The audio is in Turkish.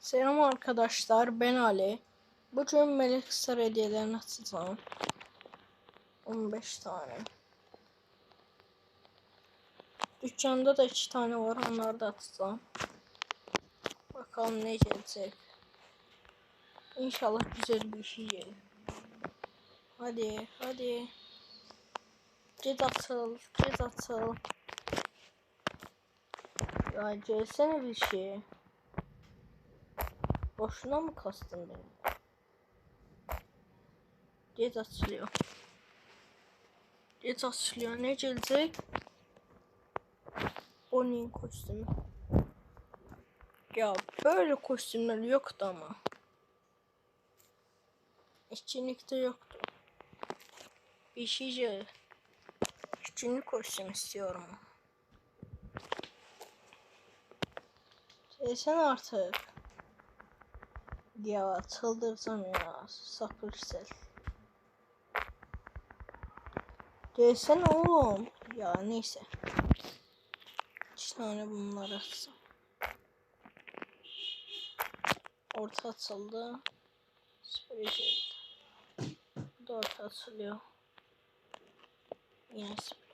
Selam arkadaşlar ben Ali. Bugün Melek Star hediyelerini açacağım. 15 tane. Dükkanda da 2 tane var onları da açacağım. Bakalım ne gelecek. İnşallah güzel bir şey gelir. Hadi hadi. Git atıl, git atıl. Ya gelsene bir şey. Boşuna mı kastın beni? Get açılıyor. Get açılıyor. Ne gelecek? Bonnie'nin kostümü. Ya böyle kostümler yoktu ama. İçinlikte yoktu. Bir şey Üçüncü kostüm istiyorum. Sen artık. Ya çıldıracağım ya. Sapır sel. Gelsene oğlum. Ya neyse. İki tane bunlar atsam. Orta atıldı. Geldi. Bu da orta atılıyor. Yine sprey.